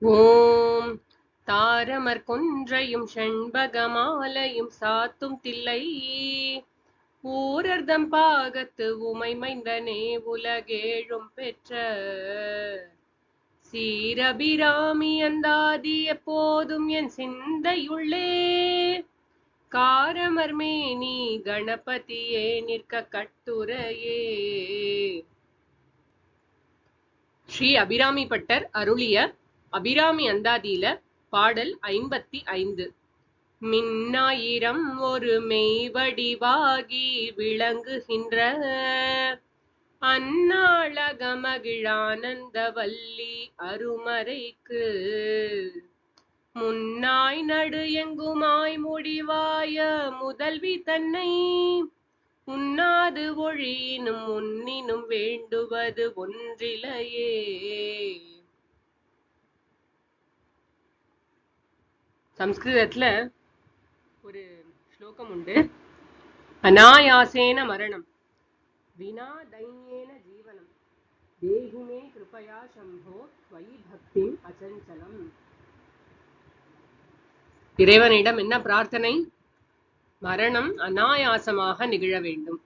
ஓம் தாரமர் கொன்றையும் செண்பகமாலையும் சாத்தும் தில்லை. ஊரர்தம் பாகத்து உமை மைந்தனே உலகேழும் பெற்ற சீரபிராமி அந்தாதி எப்போதும் என் சிந்தையுள்ளே. காரமர்மேனி கணபதியே நிற்க கட்டுரையே. ஸ்ரீ அபிராமி பட்டர் அருளிய அபிராமி அந்தாதியில பாடல் ஐம்பத்தி ஐந்து. மின்னாயிரம் ஒரு மெய்வடிவாகி விளங்குகின்ற அந்நாளகமகிழானந்தவல்லி அருமறைக்கு. முன்னாய் நடு எங்குமாய் முடிவாய முதல்வி தன்னை. உண்ணாது ஒழியினும் உன்னினும் வேண்டுவது ஒன்றிலையே. சம்ஸ்கிருதத்துல ஒரு ஸ்லோகம் உண்டு. அநாயாசேன மரணம் வினா தைன்யேன ஜீவனம் தேகிமே கிருபயா சம்போ ஸ்வயி பக்தி அச்சஞ்சலம் இறைவனிடம் என்ன பிரார்த்தனை? மரணம் அனாயாசமாக நிகழ வேண்டும்.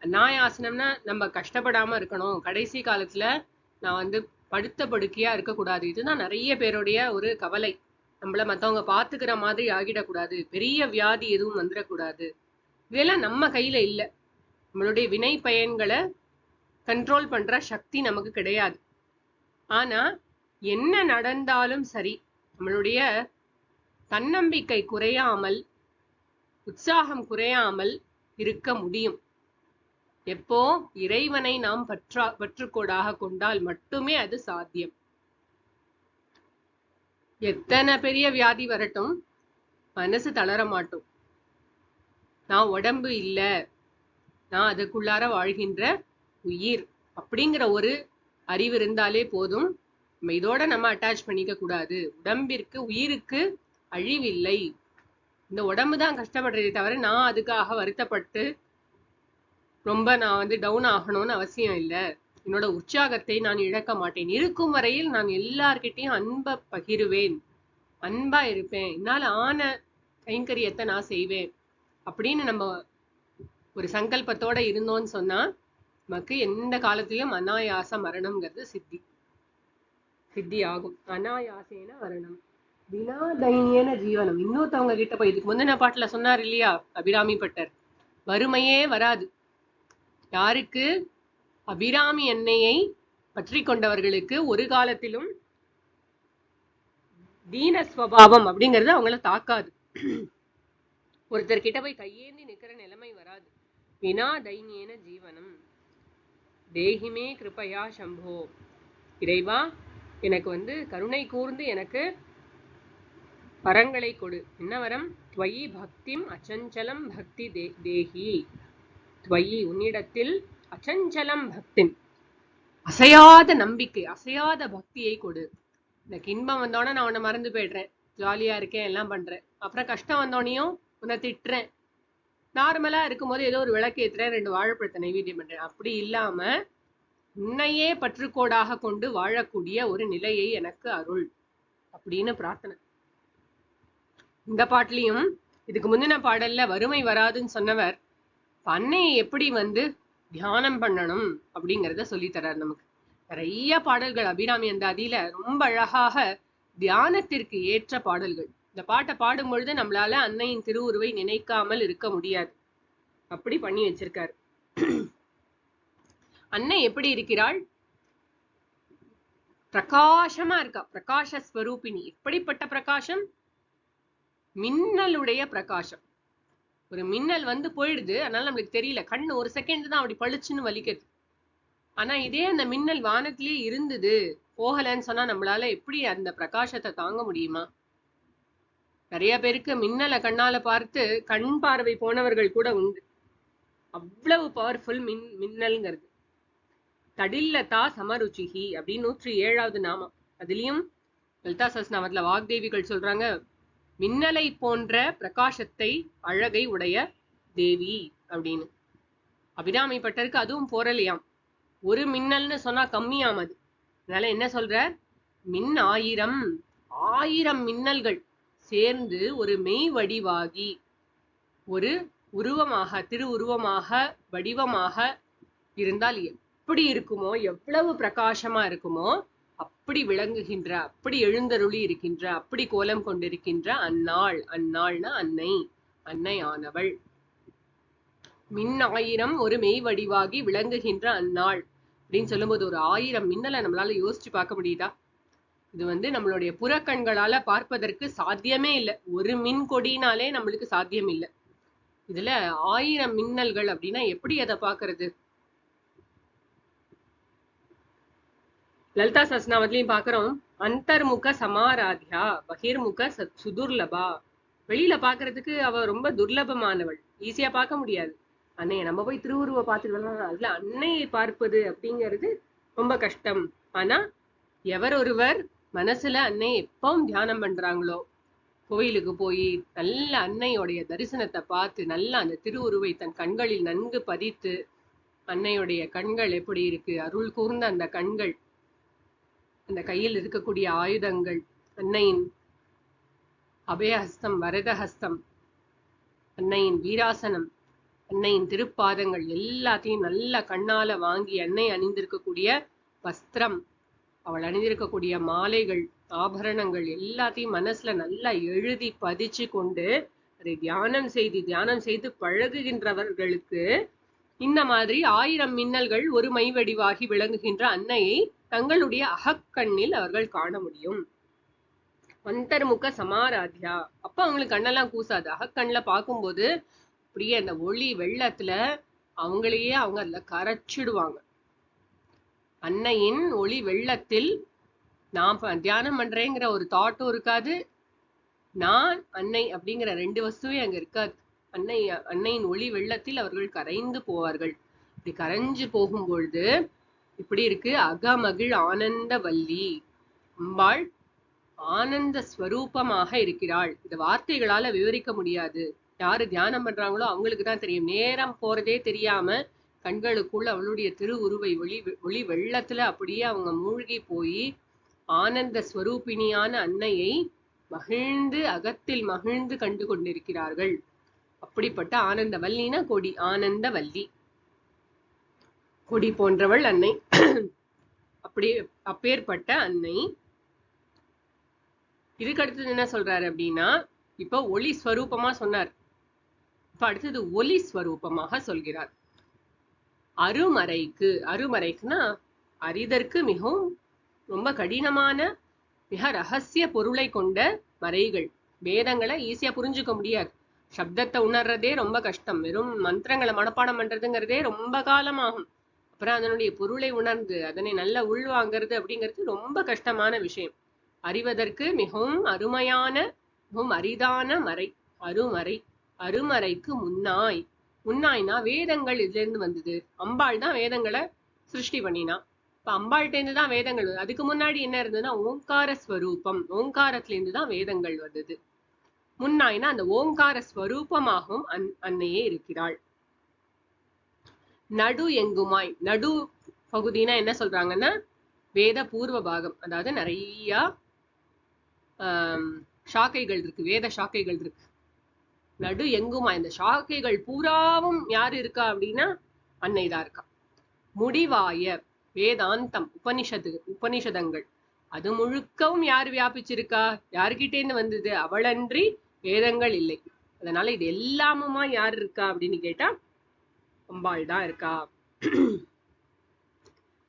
அனாயாசனம்னா நம்ம கஷ்டப்படாம இருக்கணும். கடைசி காலத்துல நான் வந்து படுத்த படுக்கையா இருக்கக்கூடாது. இதுதான் நிறைய பேருடைய ஒரு கவலை. நம்மள மத்தவங்க பாத்துக்கிற மாதிரி ஆகிடக்கூடாது. பெரிய வியாதி எதுவும் வந்துடக்கூடாது. இதெல்லாம் நம்ம கையில இல்ல. நம்மளுடைய வினை பயன்களை கண்ட்ரோல் பண்ற சக்தி நமக்கு கிடையாது. ஆனா என்ன நடந்தாலும் சரி நம்மளுடைய தன்னம்பிக்கை குறையாமல் உற்சாகம் குறையாமல் இருக்க முடியும். எப்போ இறைவனை நாம் பற்றா பற்றுக்கோடாக கொண்டால் மட்டுமே அது சாத்தியம். எத்தனை பெரிய வியாதி வரட்டும் மனசு தளர மாட்டோம். நான் உடம்பு இல்லை நான் அதுக்குள்ளார வாழ்கின்ற உயிர் அப்படிங்கிற ஒரு அறிவு இருந்தாலே போதும். நம்ம இதோட நம்ம அட்டாச் பண்ணிக்க கூடாது. உடம்பிற்கு உயிருக்கு அழிவில்லை. இந்த உடம்பு தான் கஷ்டப்படுறதே தவிர நான் அதுக்காக வருத்தப்பட்டு ரொம்ப நான் வந்து டவுன் ஆகணும்னு அவசியம் இல்லை. என்னோட உற்சாகத்தை நான் இழக்க மாட்டேன். இருக்கும் வரையில் நான் எல்லார்கிட்டையும் அன்பை பகிருவேன். அன்பா இருப்பேன். என்னால் ஆன கைங்கரியத்தை நான் செய்வேன். அப்படின்னு நம்ம ஒரு சங்கல்பத்தோட இருந்தோம்னு சொன்னா நமக்கு எந்த காலத்திலும் அனாயாச மரணம்ங்கிறது சித்தி. சித்தி ஆகும் அனாயாசேன மரணம். வினாதையன ஜீவனம். இன்னொருத்தவங்க கிட்ட போய் இதுக்கு முந்தின பாட்டுல சொன்னார் இல்லையா? அபிராமி பட்டர். வறுமையே வராது. யாருக்கு அபிராமி எண்ணெயை பற்றி கொண்டவர்களுக்கு ஒரு காலத்திலும் தீன ஸ்வபாவம் அப்படிங்கிறது அவங்கள தாக்காது. ஒருத்தர் கிட்ட போய் கையேந்தி நிக்கிற நிலைமை வராது. வினா தைன்யேன ஜீவனம். தேகிமே கிருபையா சம்போ. இறைவா எனக்கு வந்து கருணை கூர்ந்து எனக்கு வரங்களை கொடு. என்ன வரம்? துவயி பக்திம் அச்சஞ்சலம் பக்தி தே தேகி. துவயி உன்னிடத்தில் அச்சஞ்சலம் பக்தின். அசையாத நம்பிக்கை அசையாத பக்தியை கொடு. இந்த இன்பம் வந்தோடனே நான் உன்னை மறந்து போயிடுறேன். ஜாலியா இருக்கேன் எல்லாம் பண்றேன். அப்புறம் கஷ்டம் வந்தோடனையும் உன்னை திட்டுறேன். நார்மலா இருக்கும்போது ஏதோ ஒரு விளக்கு ஏத்துறேன் ரெண்டு வாழைப்பழத்தை நைவேத்தியம் பண்றேன். அப்படி இல்லாம உன்னையே பற்றுக்கோடாக கொண்டு வாழக்கூடிய ஒரு நிலையை எனக்கு அருள் அப்படின்னு பிரார்த்தனை. இந்த பாட்டிலையும் இதுக்கு முந்தின பாடல்ல வறுமை வராதுன்னு சொன்னவர் அன்னையை எப்படி வந்து தியானம் பண்ணணும் அப்படிங்கிறத சொல்லித்தரார் நமக்கு. நிறைய பாடல்கள் அபிராமி அந்த அதில ரொம்ப அழகாக தியானத்திற்கு ஏற்ற பாடல்கள். இந்த பாட்டை பாடும் பொழுது நம்மளால அன்னையின் திருவுருவை நினைக்காமல் இருக்க முடியாது. அப்படி பண்ணி வச்சிருக்காரு. அன்னை எப்படி இருக்கிறாள்? பிரகாசமா இருக்கா. பிரகாஷ ஸ்வரூபிணி. எப்படிப்பட்ட பிரகாசம்? மின்னலுடைய பிரகாசம். ஒரு மின்னல் வந்து போயிடுது. அதனால நம்மளுக்கு தெரியல. கண்ணு ஒரு செகண்ட் தான் அப்படி பளிச்சுன்னு வலிக்குது. ஆனா இதே அந்த மின்னல் வானத்திலேயே இருந்தது. போகலன்னு சொன்னா நம்மளால எப்படி அந்த பிரகாசத்தை தாங்க முடியுமா? நிறைய பேருக்கு மின்னலை கண்ணால பார்த்து கண் பார்வை போனவர்கள் கூட உண்டு. அவ்வளவு பவர்ஃபுல் மின் மின்னல்ங்கிறது. தடில்லதா சமருச்சிகி அப்படின்னு நூற்றி ஏழாவது நாமம். அதுலயும் லலிதா சஸ்நாமத்துல வாக்தேவிகள் சொல்றாங்க மின்னலை போன்ற பிரகாசத்தை அழகை உடைய தேவி அப்படின்னு. அபிராமி பட்டருக்கு அதுவும் போரலையாம் ஒரு மின்னல்னு சொன்னா கம்மியாம் அது. அதனால என்ன சொல்ற மின் ஆயிரம் ஆயிரம் மின்னல்கள் சேர்ந்து ஒரு மெய் வடிவாகி ஒரு உருவமாக திரு உருவமாக வடிவமாக இருந்தால் எப்படி இருக்குமோ எவ்வளவு பிரகாசமா இருக்குமோ அப்படி விளங்குகின்ற அப்படி எழுந்தருளி இருக்கின்ற அப்படி கோலம் கொண்டிருக்கின்ற அந்நாள். அந்நாள்னா அன்னை. அன்னை ஆனவள் மின் ஆயிரம் ஒரு மெய் வடிவாகி விளங்குகின்ற அந்நாள். அப்படின்னு சொல்லும்போது ஒரு ஆயிரம் மின்னலை நம்மளால யோசிச்சு பார்க்க முடியுதா? இது வந்து நம்மளுடைய புறக்கண்களால பார்ப்பதற்கு சாத்தியமே இல்லை. ஒரு மின் கொடினாலே நம்மளுக்கு சாத்தியம் இல்லை. இதுல ஆயிரம் மின்னல்கள் அப்படின்னா எப்படி அதை பாக்குறது லலிதா சஸ்நாவத்லயும் பாக்குறோம் அந்தர்முக சமாராத்யா பகிர்முக சுதுர்லபா. வெளியில பாக்குறதுக்கு அவ ரொம்ப துர்லபமானவள். ஈஸியா பார்க்க முடியாது. அன்னைய நம்ம போய் திருவுருவ பார்த்துட்டு வரலாம். அதுல அன்னையை பார்ப்பது அப்படிங்கிறது ரொம்ப கஷ்டம். ஆனா எவர் ஒருவர் மனசுல அன்னையை எப்பவும் தியானம் பண்றாங்களோ கோயிலுக்கு போய் நல்ல அன்னையோடைய தரிசனத்தை பார்த்து நல்லா அந்த திருவுருவை தன் கண்களில் நன்கு பதித்து அன்னையுடைய கண்கள் எப்படி இருக்கு அருள் கூர்ந்த அந்த கண்கள் அந்த கையில் இருக்கக்கூடிய ஆயுதங்கள் அன்னையின் அபயஹஸ்தம் வரதஹஸ்தம் அன்னையின் வீராசனம் அன்னையின் திருப்பாதங்கள் எல்லாத்தையும் நல்லா கண்ணால வாங்கி அன்னை அணிந்திருக்கக்கூடிய வஸ்திரம் அவள் அணிந்திருக்கக்கூடிய மாலைகள் ஆபரணங்கள் எல்லாத்தையும் மனசுல நல்லா எழுதி பதிச்சு கொண்டு அதை தியானம் செய்து தியானம் செய்து பழகுகின்றவர்களுக்கு இந்த மாதிரி ஆயிரம் மின்னல்கள் ஒரு மை வடிவாகி விளங்குகின்ற அன்னையை தங்களுடைய அகக்கண்ணில் அவர்கள் காண முடியும். அந்தர்முக சமாராத்யா. அப்ப அவங்களுக்கு கண்ணெல்லாம் கூசாது. அகக்கண்ணில் பார்க்கும்போது அப்படியே அந்த ஒளி வெள்ளத்துல அவங்களையே அவங்க அதுல கரைச்சிடுவாங்க. அன்னையின் ஒளி வெள்ளத்தில் நான் தியானம் பண்றேங்கிற ஒரு தாட்டும் இருக்காது. நான் அன்னை அப்படிங்கிற ரெண்டு வஸ்துவே அங்க இருக்காது. அன்னை அன்னையின் ஒளி வெள்ளத்தில் அவர்கள் கரைந்து போவார்கள். இப்படி கரைஞ்சு போகும் பொழுது இப்படி இருக்கு. அகமகிழ் ஆனந்த வல்லி அம்பாள் ஆனந்த ஸ்வரூபமாக இருக்கிறாள். இந்த வார்த்தைகளால விவரிக்க முடியாது. யாரு தியானம் பண்றாங்களோ அவங்களுக்கு தான் தெரியும். நேரம் போறதே தெரியாம கண்களுக்குள்ள அவளுடைய திருவுருவை ஒளி ஒளி வெள்ளத்துல அப்படியே அவங்க மூழ்கி போய் ஆனந்த ஸ்வரூபிணியான அன்னையை மகிழ்ந்து அகத்தில் மகிழ்ந்து கண்டு கொண்டிருக்கிறார்கள். அப்படிப்பட்ட ஆனந்த வல்லினா கொடி ஆனந்த வல்லி கொடி போன்றவள் அன்னை. அப்படி அப்பேற்பட்ட அன்னை. இதுக்கு அடுத்தது என்ன சொல்றாரு அப்படின்னா இப்போ ஒளி ஸ்வரூபமா சொன்னார். இப்ப அடுத்தது ஒலி ஸ்வரூபமாக சொல்கிறார். அருமறைக்கு அருமறைக்குன்னா அரிதற்கு மிகவும் ரொம்ப கடினமான மிக ரகசிய பொருளை கொண்ட மறைகள். வேதங்களை ஈஸியா புரிஞ்சுக்க முடியாது. சப்தத்தை உணர்றதே ரொம்ப கஷ்டம். வெறும் மந்திரங்களை மனப்பாடம் பண்றதுங்கிறதே ரொம்ப காலமாகும். அப்புறம் அதனுடைய பொருளை உணர்ந்து அதனை நல்லா உள்வாங்கிறது அப்படிங்கிறது ரொம்ப கஷ்டமான விஷயம். அறிவதற்கு மிகவும் அருமையான மிகவும் அரிதான மறை அருமறை அருமறைக்கு முன்னாய். முன்னாய்னா வேதங்கள் இதுல இருந்து வந்தது. அம்பாள் தான் வேதங்களை சிருஷ்டி பண்ணினா. இப்ப அம்பாள்கிட்ட தான் வேதங்கள் அதுக்கு முன்னாடி என்ன இருந்ததுன்னா ஓங்கார ஸ்வரூபம் ஓங்காரத்துல இருந்து தான் வேதங்கள் வந்தது. முன்னாய்னா அந்த ஓங்கார ஸ்வரூபமாகவும் அன் அன்னையே இருக்கிறாள். நடு எங்குமாய்? நடு பகுதினா என்ன சொல்றாங்கன்னா வேத பூர்வ பாகம். அதாவது நிறைய ஆம், சாக்கைகள் இருக்கு வேத சாக்கைகள் இருக்கு. நடு எங்குமா இந்த சாக்கைகள் பூராவும் யாரு இருக்கா அப்படின்னா அன்னை தான் இருக்கா. முடிவாய வேதாந்தம் உபனிஷத்து உபனிஷதங்கள். அது முழுக்கவும் யார் வியாபிச்சிருக்கா? யாருகிட்ட இருந்து வந்தது? அவளன்றி வேதங்கள் இல்லை. அதனால இது எல்லாமுமா யார் இருக்கா அப்படின்னு கேட்டா அம்பாள் தான் இருக்கா?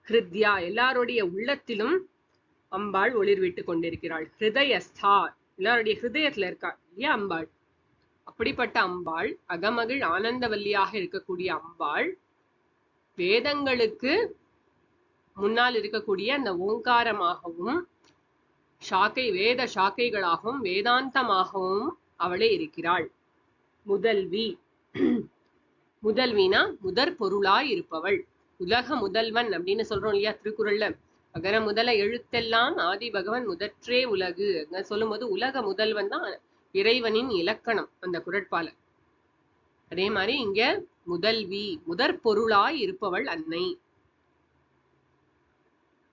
ஹிருத்யா எல்லாருடைய உள்ளத்திலும் அம்பாள் ஒளிர்விட்டு கொண்டிருக்கிறாள். ஹிருதயஸ்தா எல்லாருடைய ஹிருதயத்துல இருக்கா? இல்லையா அம்பாள்? அப்படிப்பட்ட அம்பாள் அகமகிழ் ஆனந்தவல்லியாக இருக்கக்கூடிய அம்பாள் வேதங்களுக்கு முன்னால் இருக்கக்கூடிய அந்த ஓங்காரமாகவும் சாக்கை வேத சாக்கைகளாகவும் வேதாந்தமாகவும் அவளே இருக்கிறாள். முதல்வி முதல்வினா முதற் பொருளாய் இருப்பவள். உலக முதல்வன் அப்படின்னு சொல்றோம் இல்லையா திருக்குறள்ல. அகர முதல எழுத்தெல்லாம் ஆதி பகவன் முதற்றே உலகு. சொல்லும் போது உலக முதல்வன் தான் இறைவனின் இலக்கணம் அந்த குரட்பால. அதே மாதிரி இங்க முதல்வி முதற் பொருளாய் இருப்பவள் அன்னை.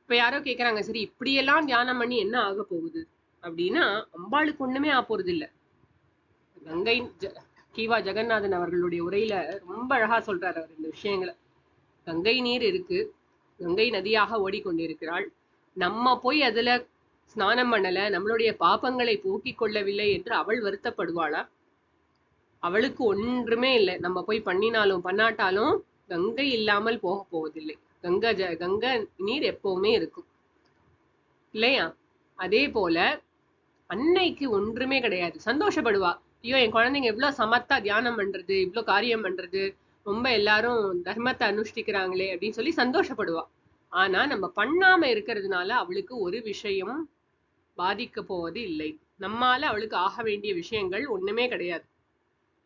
இப்ப யாரோ கேக்குறாங்க சரி இப்படியெல்லாம் தியானம் பண்ணி என்ன ஆக போகுது? அப்படின்னா அம்பாளுக்கு ஒண்ணுமே ஆப்போறது இல்ல கங்கை ஜ- கீவா ஜெகநாதன் அவர்களுடைய உரையில ரொம்ப அழகா சொல்றாரு அவர் இந்த விஷயங்களை. கங்கை நீர் இருக்கு கங்கை நதியாக ஓடிக்கொண்டிருக்கிறாள். நம்ம போய் அதுல ஸ்நானம் பண்ணல நம்மளுடைய பாப்பங்களை போக்கிக் கொள்ளவில்லை என்று அவள் வருத்தப்படுவாளா? அவளுக்கு ஒன்றுமே இல்லை. நம்ம போய் பண்ணினாலும் பண்ணாட்டாலும் கங்கை இல்லாமல் போக போவதில்லை. கங்கை ஜ கங்கை நீர் எப்பவுமே இருக்கும். இல்லையா? அதே போல அன்னைக்கு ஒன்றுமே கிடையாது. சந்தோஷப்படுவா. ஐயோ என் குழந்தைங்க எவ்வளோ சமத்தா தியானம் பண்றது இவ்வளோ காரியம் பண்றது ரொம்ப எல்லாரும் தர்மத்தை அனுஷ்டிக்கிறாங்களே அப்படின்னு சொல்லி சந்தோஷப்படுவா. ஆனா நம்ம பண்ணாம இருக்கிறதுனால அவளுக்கு ஒரு விஷயம் பாதிக்க போவது இல்லை. நம்மால அவளுக்கு ஆக வேண்டிய விஷயங்கள் ஒண்ணுமே கிடையாது.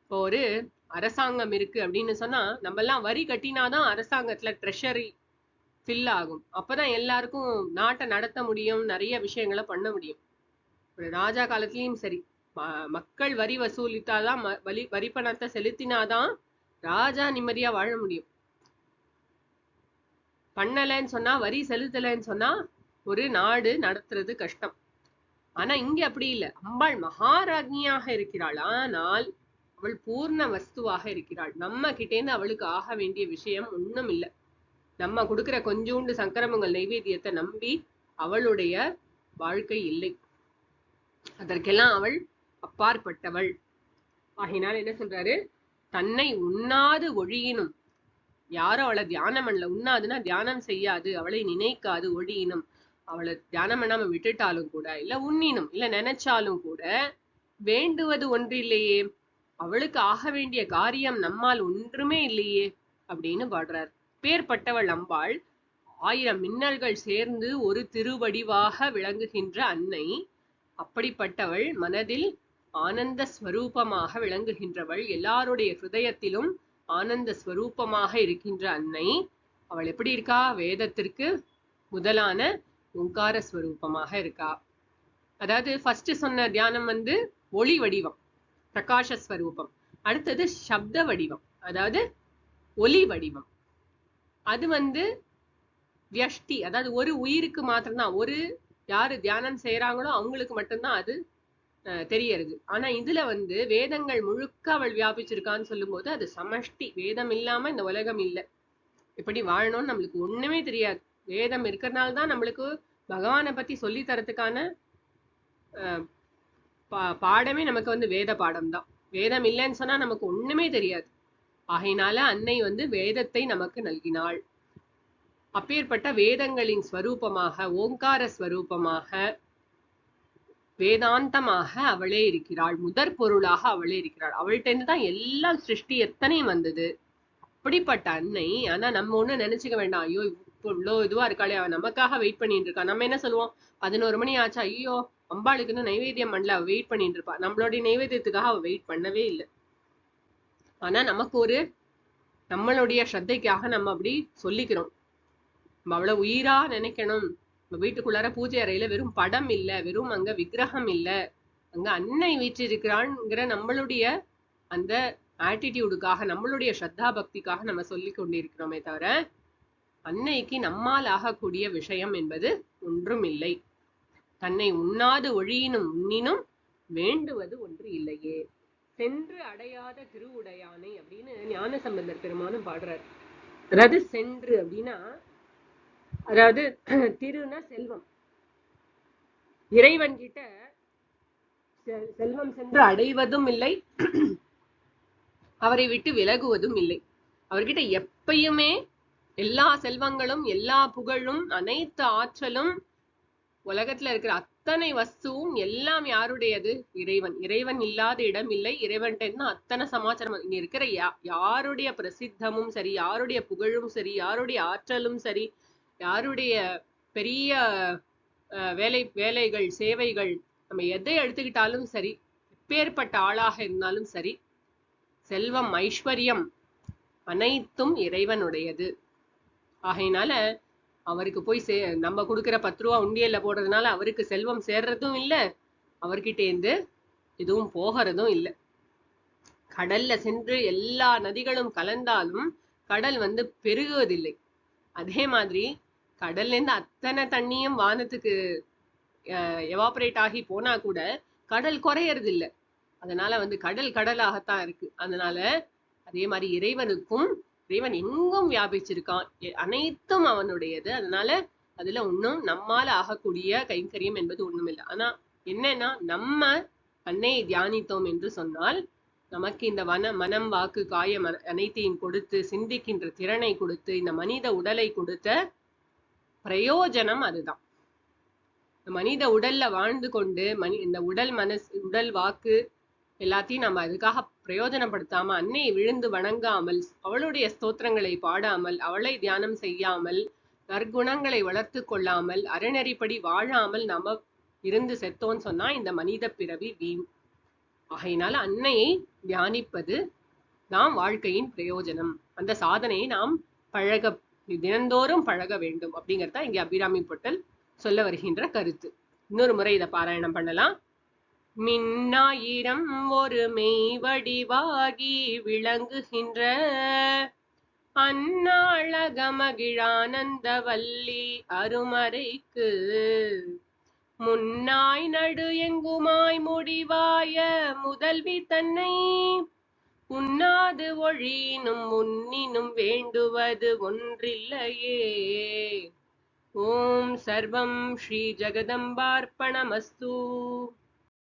இப்போ ஒரு அரசாங்கம் இருக்கு அப்படின்னு சொன்னா நம்ம எல்லாம் வரி கட்டினாதான் அரசாங்கத்துல ட்ரெஷரி ஃபில் ஆகும். அப்பதான் எல்லாருக்கும் நாட்டை நடத்த முடியும் நிறைய விஷயங்களை பண்ண முடியும். ஒரு ராஜா காலத்திலயும் சரி. மக்கள் வரி வசூலித்தாதான் ம- வரி வரி பணத்தை செலுத்தினாதான் ராஜா நிம்மதியா வாழ முடியும். பண்ணலைன்னு சொன்னா வரி செலுத்தலைன்னு சொன்னா ஒரு நாடு நடத்துறது கஷ்டம். ஆனா இங்க அப்படி இல்லை. அம்பாள் மகாராஜ்னியாக இருக்கிறாள். ஆனால் அவள் பூர்ண வஸ்துவாக இருக்கிறாள். நம்ம கிட்டேந்து அவளுக்கு ஆக வேண்டிய விஷயம் ஒண்ணும் இல்லை. நம்ம கொடுக்கிற கொஞ்சோண்டு சங்கரமங்கள் நைவேத்தியத்தை நம்பி அவளுடைய வாழ்க்கை இல்லை. அதற்கெல்லாம் அவள் அப்பாற்பட்டவள். ஆகினால் என்ன சொல்றாரு? தன்னை உண்ணாது ஒழியினும். யாரும் அவளை தியானம் பண்ணல. உண்ணாதுன்னா தியானம் செய்யாது. அவளை நினைக்காது ஒழியினும். அவளை தியானம் பண்ணாம விட்டுட்டாலும் கூட இல்ல உண்ணினும் இல்ல நினைச்சாலும் கூட வேண்டுவது ஒன்றில்லையே அவளுக்கு ஆக வேண்டிய காரியம் நம்மால் ஒன்றுமே இல்லையே அப்படின்னு பாடுறார். பேர்பட்டவள் அம்பாள் ஆயிரம் மின்னல்கள் சேர்ந்து ஒரு திருவடிவாக விளங்குகின்ற அன்னை அப்படிப்பட்டவள் மனதில் ஆனந்த ஸ்வரூபமாக விளங்குகின்றவள். எல்லாருடைய ஹிருதயத்திலும் ஆனந்த ஸ்வரூபமாக இருக்கின்ற அன்னை. அவள் எப்படி இருக்கா? வேதத்திற்கு முதலான ஓங்கார ஸ்வரூபமாக இருக்கா. அதாவது ஃபர்ஸ்ட் சொன்ன தியானம் வந்து ஒளி வடிவம் பிரகாஷ ஸ்வரூபம் அடுத்தது சப்த வடிவம் அதாவது ஒலி வடிவம். அது வந்து வியஷ்டி அதாவது ஒரு உயிருக்கு மாத்திரம்தான். ஒரு யாரு தியானம் செய்யறாங்களோ அவங்களுக்கு மட்டும்தான் அது தெரியறது. ஆனா இதுல வந்து வேதங்கள் முழுக்க அவள் வியாபிச்சிருக்கான்னு சொல்லும்போது அது சமஷ்டி. வேதம் இல்லாம இந்த உலகம் இல்லை. எப்படி வாழணும்னு நம்மளுக்கு ஒண்ணுமே தெரியாது. வேதம் இருக்கிறதுனால தான் நம்மளுக்கு பகவானை பத்தி சொல்லி தரத்துக்கான பா- பாடமே நமக்கு வந்து வேத பாடம் தான். வேதம் இல்லைன்னு சொன்னா நமக்கு ஒண்ணுமே தெரியாது. ஆகையினால அன்னை வந்து வேதத்தை நமக்கு நல்கினாள். அப்பேற்பட்ட வேதங்களின் ஸ்வரூபமாக ஓங்கார ஸ்வரூபமாக வேதாந்தமாக அவளே இருக்கிறாள். முதற் பொருளாக அவளே இருக்கிறாள். அவள்கிட்ட தான் எல்லா சிருஷ்டி எத்தனையும் வந்தது. அப்படிப்பட்ட அன்னை ஆனா நம்ம ஒண்ணு நினைச்சுக்க வேண்டாம். ஐயோ இவ்வளோ இதுவா இருக்காளே. அவ நமக்காக வெயிட் பண்ணிட்டு இருக்கா. நம்ம என்ன சொல்லுவோம்? பதினோரு மணி ஆச்சா. ஐயோ அம்பாளுக்கு இன்னும் நைவேத்தியம் பண்ணல. அவ வெயிட் பண்ணிட்டு இருப்பா. நம்மளுடைய நைவேத்தியத்துக்காக அவ வெயிட் பண்ணவே இல்லை. ஆனா நமக்கு ஒரு நம்மளுடைய ஸ்ரத்தைக்காக நம்ம அப்படி சொல்லிக்கிறோம். நம்ம அவ்வளவு உயிரா நினைக்கணும். வீட்டுக்குள்ளார பூஜை அறையில வெறும் படம் இல்ல வெறும் அங்க விக்கிரகம் இல்ல அங்க அன்னை வீற்றிருக்கிறான்ங்கிற நம்மளுடைய அந்த ஆட்டிடியூடுக்காக நம்மளுடைய ஸ்ரத்தா பக்திக்காக நம்ம சொல்லி கொண்டிருக்கிறோமே தவிர அன்னைக்கு நம்மால் ஆகக்கூடிய விஷயம் என்பது ஒன்றும் இல்லை. தன்னை உண்ணாது ஒழியினும் உண்ணினும் வேண்டுவது ஒன்று இல்லையே. சென்று அடையாத திருவுடையானை அப்படின்னு ஞான சம்பந்தர் பெருமானும் பாடுறார். அதாவது சென்று அப்படின்னா அதாவது திருனா செல்வம். இறைவன் கிட்ட செல்வம் சென்று அடைவதும் இல்லை. அவரை விட்டு விலகுவதும் இல்லை. அவர்கிட்ட எப்பயுமே எல்லா செல்வங்களும் எல்லா புகழும் அனைத்து ஆற்றலும் உலகத்துல இருக்கிற அத்தனை வஸ்துவும் எல்லாம் யாருடையது? இறைவன். இறைவன் இல்லாத இடம் இல்லை. இறைவன்கிட்ட அத்தனை சமாச்சாரம் இங்க இருக்கிற யா- யாருடைய பிரசித்தமும் சரி யாருடைய புகழும் சரி யாருடைய ஆற்றலும் சரி யாருடைய பெரிய அஹ், வேலை வேலைகள் சேவைகள் நம்ம எதை எடுத்துக்கிட்டாலும் சரி எப்பேற்பட்ட ஆளாக இருந்தாலும் சரி செல்வம் ஐஸ்வர்யம் அனைத்தும் இறைவனுடையது. ஆகையினால அவருக்கு போய் சே நம்ம கொடுக்கிற பத்து ரூபா உண்டியல்ல போடுறதுனால அவருக்கு செல்வம் சேர்றதும் இல்ல அவர்கிட்ட இருந்து எதுவும் போகிறதும் இல்ல. கடல்ல சென்று எல்லா நதிகளும் கலந்தாலும் கடல் வந்து பெருகுவதில்லை. அதே மாதிரி கடல்ல இருந்து அத்தனை தண்ணியும் வானத்துக்கு எவாபரேட் ஆகி போனா கூட கடல் குறையறது இல்ல அதனால வந்து கடல் கடலாகத்தான் இருக்கு. அதனால அதே மாதிரி இறைவனுக்கும் இறைவன் எங்கும் வியாபிச்சிருக்கான். அனைத்தும் அவனுடையது. அதனால அதுல ஒன்றும் நம்மால ஆகக்கூடிய கைங்கரியம் என்பது ஒண்ணும் இல்லை ஆனா என்னன்னா நம்ம கண்ணை தியானித்தோம் என்று சொன்னால் நமக்கு இந்த வன மனம் வாக்கு காயம் அனைத்தையும் கொடுத்து சிந்திக்கின்ற திறனை கொடுத்து இந்த மனித உடலை கொடுத்த பிரயோஜனம் அதுதான். மனித உடல்ல வாழ்ந்து கொண்டு மனி இந்த உடல் மனசு உடல் வாக்கு எல்லாத்தையும் நம்ம அதுக்காக பிரயோஜனப்படுத்தாம அன்னையை விழுந்து வணங்காமல் அவளுடைய ஸ்தோத்திரங்களை பாடாமல் அவளை தியானம் செய்யாமல் நற்குணங்களை வளர்த்து கொள்ளாமல் அறநெறிப்படி வாழாமல் நம்ம இருந்து செத்தோன்னு சொன்னா இந்த மனித பிறவி வீண். ஆகையினால அன்னையை தியானிப்பது நாம் வாழ்க்கையின் பிரயோஜனம். அந்த சாதனையை நாம் பழக தினந்தோறும் பழக வேண்டும் அப்படிங்கறத இங்க அபிராமி பொட்டல் சொல்ல வருகின்ற கருத்து. இன்னொரு முறை இதை பாராயணம் பண்ணலாம். மின்னாயிரம் ஒரு மெய் வடிவாகி விளங்குகின்ற அந்நாளகமகிழானந்தவல்லி அருமறைக்கு முன்னாய் நடு எங்குமாய் முடிவாய முதல்வி தன்னை உண்ணாது ஒழினும் உன்னினும் வேண்டுவது ஒன்றில்லையே. ஓம் சர்வம் ஸ்ரீ ஜெகதம்பார்ப்பணமஸ்து.